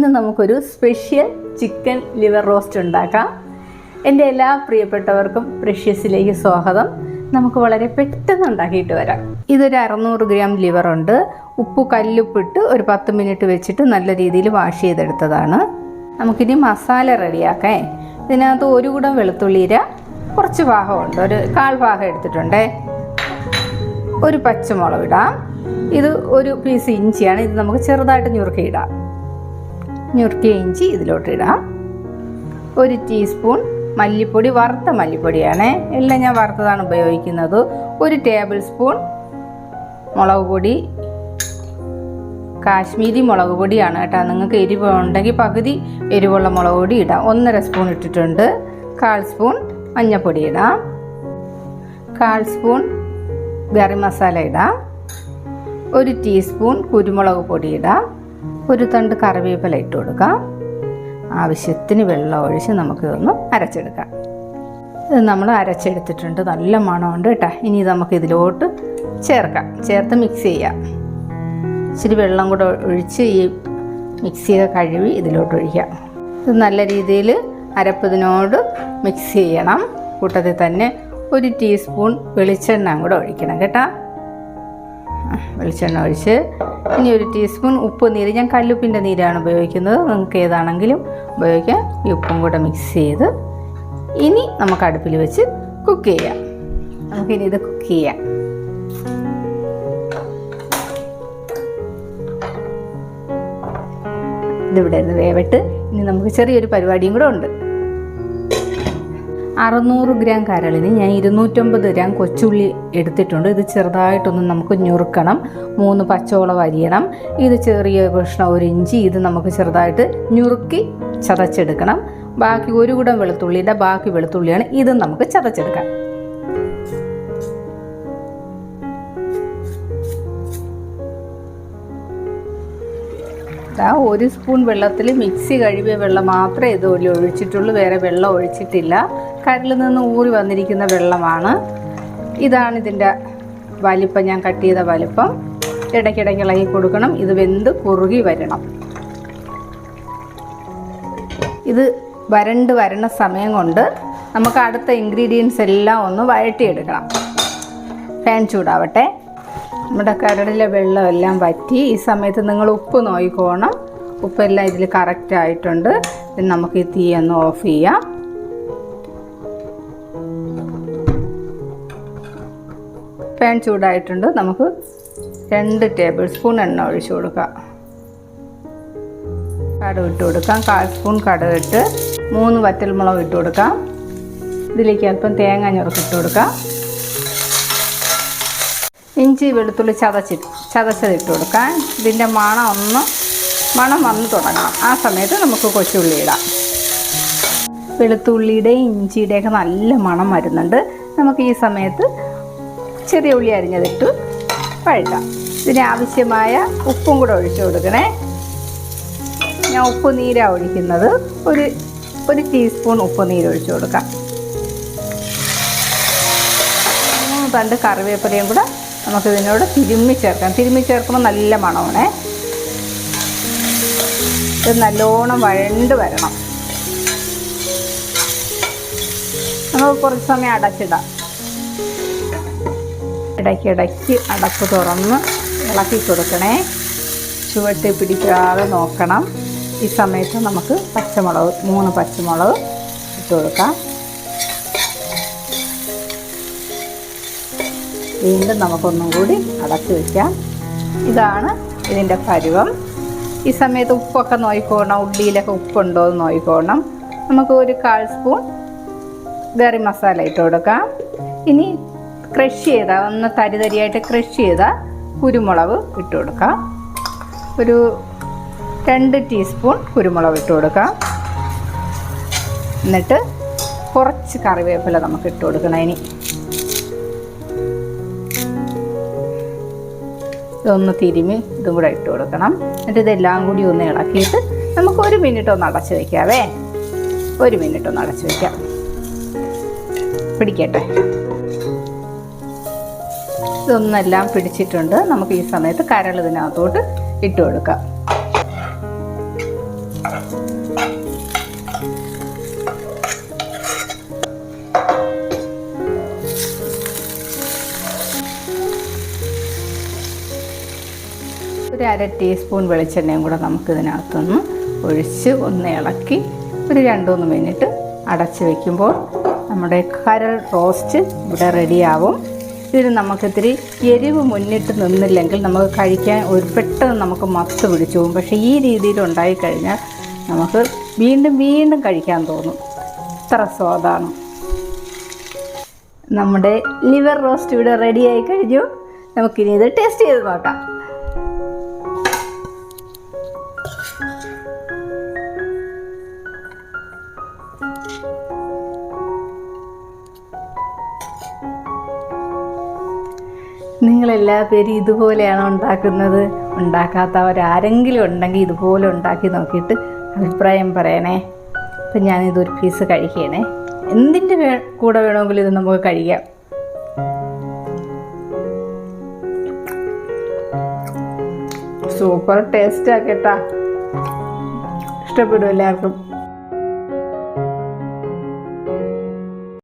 ഇന്ന് നമുക്കൊരു special chicken liver roast ഉണ്ടാക്കാം. എന്റെ എല്ലാ പ്രിയപ്പെട്ടവർക്കും പ്രഷ്യസിലേക്ക് സ്വാഗതം. നമുക്ക് വളരെ പെട്ടെന്ന് ഉണ്ടാക്കിയിട്ട് വരാം. ഇതൊരു അറുന്നൂറ് ഗ്രാം ലിവർ ഉണ്ട്. ഉപ്പ് കല്ലുപ്പിട്ട് ഒരു പത്ത് മിനിറ്റ് വെച്ചിട്ട് നല്ല രീതിയിൽ വാഷ് ചെയ്തെടുത്തതാണ്. നമുക്കിനി മസാല റെഡിയാക്കേ. ഇതിനകത്ത് ഒരു കൂടം വെളുത്തുള്ളിര കുറച്ച് ഭാഗമുണ്ട് ഒരു കാൽ ഭാഗം എടുത്തിട്ടുണ്ടേ. ഒരു പച്ചമുളക് ഇടാം. ഇത് ഒരു പീസ് ഇഞ്ചിയാണ്. ഇത് നമുക്ക് ചെറുതായിട്ട് ഞുറുക്കിയിടാം ഞുറുക്കിയ ഇഞ്ചി ഇതിലോട്ട് ഇടാം. ഒരു ടീസ്പൂൺ മല്ലിപ്പൊടി വറുത്ത മല്ലിപ്പൊടിയാണ്. എല്ലാം ഞാൻ വറുത്തതാണ് ഉപയോഗിക്കുന്നത്. ഒരു ടേബിൾ സ്പൂൺ മുളക് പൊടി. കാശ്മീരി മുളക് പൊടിയാണ് കേട്ടോ. നിങ്ങൾക്ക് എരിവ് ഉണ്ടെങ്കിൽ പകുതി എരിവുള്ള മുളക് പൊടി ഇടാം. ഒന്നര സ്പൂൺ ഇട്ടിട്ടുണ്ട്. കാൽ സ്പൂൺ മഞ്ഞൾപ്പൊടി ഇടാം. കാൽ സ്പൂൺ ഗരം മസാല ഇടാം. ഒരു ടീസ്പൂൺ കുരുമുളക് പൊടി ഇടാം. ഒരു തണ്ട് കറിവേപ്പില ഇട്ട് കൊടുക്കാം. ആവശ്യത്തിന് വെള്ളം ഒഴിച്ച് നമുക്കിതൊന്ന് അരച്ചെടുക്കാം. ഇത് നമ്മൾ അരച്ചെടുത്തിട്ടുണ്ട്. നല്ല മണമുണ്ട് കേട്ടോ. ഇനി നമുക്ക് ഇതിലോട്ട് ചേർക്കാം. ചേർത്ത് മിക്സ് ചെയ്യാം. ഇച്ചിരി വെള്ളം കൂടെ ഒഴിച്ച് ഈ മിക്സിയൊക്കെ കഴുകി ഇതിലോട്ട് ഒഴിക്കാം. ഇത് നല്ല രീതിയിൽ അരപ്പതിനോട് മിക്സ് ചെയ്യണം. കൂട്ടത്തിൽ തന്നെ ഒരു ടീസ്പൂൺ വെളിച്ചെണ്ണ കൂടെ ഒഴിക്കണം കേട്ടോ. വെളിച്ചെണ്ണ ഒഴിച്ച് ഇനി ഒരു ടീസ്പൂൺ ഉപ്പ് നീര്. ഞാൻ കല്ലുപ്പിന്റെ നീരാണ് ഉപയോഗിക്കുന്നത്. നിങ്ങൾക്ക് ഏതാണെങ്കിലും ഉപയോഗിക്കാം. ഈ ഉപ്പും കൂടെ മിക്സ് ചെയ്ത് ഇനി നമുക്ക് അടുപ്പിൽ വെച്ച് കുക്ക് ചെയ്യാം. നമുക്കിനി ഇത് കുക്ക് ചെയ്യാം. ഇതിവിടെ നിന്ന് വേവിട്ട് ഇനി നമുക്ക് ചെറിയൊരു പരിപാടിയും കൂടെ ഉണ്ട്. അറുന്നൂറ് ഗ്രാം കരളിന് ഞാൻ ഇരുന്നൂറ്റമ്പത് ഗ്രാം കൊച്ചുള്ളി എടുത്തിട്ടുണ്ട്. ഇത് ചെറുതായിട്ടൊന്ന് നമുക്ക് ഞുറുക്കണം. മൂന്ന് പച്ചോളം അരിയണം. ഇത് ചെറിയ കഷ്ണം ഒരു ഇഞ്ചി ഇത് നമുക്ക് ചെറുതായിട്ട് ഞുറുക്കി ചതച്ചെടുക്കണം. ബാക്കി ഒരു കുടം വെളുത്തുള്ളിയുടെ ബാക്കി വെളുത്തുള്ളിയാണ്. ഇത് നമുക്ക് ചതച്ചെടുക്കാം. ദാ ഒരു സ്പൂൺ വെള്ളത്തിൽ മിക്സി കഴുകിയ വെള്ളം മാത്രമേ ഇതുപോലെ ഒഴിച്ചിട്ടുള്ളൂ. വേറെ വെള്ളം ഒഴിച്ചിട്ടില്ല. കരളിൽ നിന്ന് ഊറി വന്നിരിക്കുന്ന വെള്ളമാണ്. ഇതാണ് ഇതിന്റെ വലിപ്പം. ഞാൻ കട്ട് ചെയ്ത വലിപ്പം. ഇടയ്ക്കിടയ്ക്ക് ഇളകി കൊടുക്കണം. ഇത് വെന്ത് കുറുകി വരണം. ഇത് വരണ്ട് വരണ സമയം കൊണ്ട് നമുക്ക് അടുത്ത ഇൻഗ്രീഡിയൻസ് എല്ലാം ഒന്ന് വഴറ്റിയെടുക്കണം. ഫാൻ ചൂടാവട്ടെ. നമ്മുടെ കരടിലെ വെള്ളമെല്ലാം വറ്റി ഈ സമയത്ത് നിങ്ങൾ ഉപ്പ് നോക്കിക്കോണം ഉപ്പെല്ലാം ഇതിൽ കറക്റ്റ് ആയിട്ടുണ്ട്. നമുക്ക് ഈ തീ ഒന്ന് ഓഫ് ചെയ്യാം. പാൻ ചൂടായിട്ടുണ്ട്. നമുക്ക് രണ്ട് ടേബിൾ സ്പൂൺ എണ്ണ ഒഴിച്ചു കൊടുക്കാം. കടുക് ഇട്ട് കൊടുക്കാം. കാൽ സ്പൂൺ കടുക് ഇട്ട് മൂന്ന് വറ്റൽമുളക് ഇട്ട് കൊടുക്കാം. ഇതിലേക്ക് അല്പം തേങ്ങ ഞുറുക്കിട്ട് കൊടുക്കാം. ഇഞ്ചി വെളുത്തുള്ളി ചതച്ചി ചതച്ചതിട്ട് കൊടുക്കാൻ ഇതിന്റെ മണം ഒന്ന് മണം വന്ന് തുടങ്ങണം. ആ സമയത്ത് നമുക്ക് കൊച്ചുള്ളി ഇടാം. വെളുത്തുള്ളിയുടെയും ഇഞ്ചിയുടെയൊക്കെ നല്ല മണം വരുന്നുണ്ട്. നമുക്ക് ഈ സമയത്ത് ചെറിയ ഉള്ളി അരിഞ്ഞതിട്ട് വഴുതാം ഇതിന് ആവശ്യമായ ഉപ്പും കൂടെ ഒഴിച്ചു കൊടുക്കണേ. ഞാൻ ഉപ്പ് നീരാണ് ഒഴിക്കുന്നത്. ഒരു ഒരു ടീസ്പൂൺ ഉപ്പ് നീര് ഒഴിച്ചു കൊടുക്കാം. തണ്ട് കറിവേപ്പിലയും കൂടെ നമുക്ക് ഇതിനോട് തിരുമ്മി ചേർക്കാം. തിരുമ്മി ചേർക്കുമ്പോൾ നല്ല മണമാണേ. ഇത് നല്ലോണം വഴണ്ട് വരണം. നമുക്ക് കുറച്ച് സമയം അടച്ചിടാം. ഇടയ്ക്ക് ഇടയ്ക്ക് അടപ്പ് തുറന്ന് ഇളക്കി കൊടുക്കണേ. ചുവട്ടി പിടിക്കാതെ നോക്കണം. ഈ സമയത്ത് നമുക്ക് പച്ചമുളക് മൂന്ന് പച്ചമുളക് ഇട്ട് കൊടുക്കാം. വീണ്ടും നമുക്കൊന്നും കൂടി അടച്ചു വയ്ക്കാം ഇതാണ് ഇതിന്റെ പരുവം. ഈ സമയത്ത് ഉപ്പൊക്കെ നോക്കിക്കോണം ഉള്ളിയിലൊക്കെ ഉപ്പുണ്ടോ എന്ന് നോക്കിക്കോണം നമുക്ക് ഒരു കാൽ സ്പൂൺ ഗറി മസാല ഇട്ട് കൊടുക്കാം. ഇനി ക്രഷ് ചെയ്ത ഒന്ന് തരി തരിയായിട്ട് ക്രഷ് ചെയ്ത കുരുമുളക് ഇട്ട് കൊടുക്കാം. ഒരു രണ്ട് ടീസ്പൂൺ കുരുമുളക് ഇട്ട് കൊടുക്കാം. എന്നിട്ട് കുറച്ച് കറിവേപ്പില നമുക്ക് ഇട്ട് കൊടുക്കണം ഇനി. ഇതൊന്ന് തിരുമി ഇതും കൂടെ ഇട്ട് കൊടുക്കണം. എന്നിട്ട് ഇതെല്ലാം കൂടി ഒന്ന് ഇളക്കിയിട്ട് നമുക്ക് ഒരു മിനിറ്റ് ഒന്ന് അടച്ച് വയ്ക്കാവേ ഒരു മിനിറ്റ് ഒന്ന് അടച്ച് വയ്ക്കാം പിടിക്കട്ടെ. ഇതൊന്നെല്ലാം പിടിച്ചിട്ടുണ്ട്. നമുക്ക് ഈ സമയത്ത് കരൾ ഇതിനകത്തോട്ട് ഇട്ട് കൊടുക്കാം. ഒരു അര ടീസ്പൂൺ വെളിച്ചെണ്ണയും കൂടെ നമുക്കിതിനകത്തുനിന്ന് ഒഴിച്ച് ഒന്ന് ഇളക്കി ഒരു രണ്ട് മൂന്ന് മിനിറ്റ് അടച്ച് വെക്കുമ്പോൾ നമ്മുടെ കരൾ റോസ്റ്റ് ഇവിടെ റെഡിയാവും ഇതിന് നമുക്കിത്തിരി എരിവ് മുന്നിട്ട് നിന്നില്ലെങ്കിൽ നമുക്ക് കഴിക്കാൻ ഒരു പെട്ടെന്ന് നമുക്ക് മത്ത് പിടിച്ചു പോകും. പക്ഷേ ഈ രീതിയിൽ ഉണ്ടായിക്കഴിഞ്ഞാൽ നമുക്ക് വീണ്ടും വീണ്ടും കഴിക്കാൻ തോന്നും. ഇത്ര സ്വാദാണ്. നമ്മുടെ ലിവർ റോസ്റ്റ് ഇവിടെ റെഡിയായി കഴിഞ്ഞു. നമുക്കിനി ഇത് ടേസ്റ്റ് ചെയ്ത് നോക്കാം. നിങ്ങളെല്ലാ പേരും ഇതുപോലെയാണോ ഉണ്ടാക്കുന്നത്? ഉണ്ടാക്കാത്തവരാരെങ്കിലും ഉണ്ടെങ്കിൽ ഇതുപോലെ ഉണ്ടാക്കി നോക്കിയിട്ട് അഭിപ്രായം പറയണേ. അപ്പം ഞാനിതൊരു പീസ് കഴിക്കണേ. എന്തിന്റെ വേ- കൂടെ വേണമെങ്കിലും ഇത് നമുക്ക് കഴിക്കാം. സൂപ്പർ ടേസ്റ്റാ കേട്ടാ. ഇഷ്ടപ്പെടും എല്ലാവർക്കും.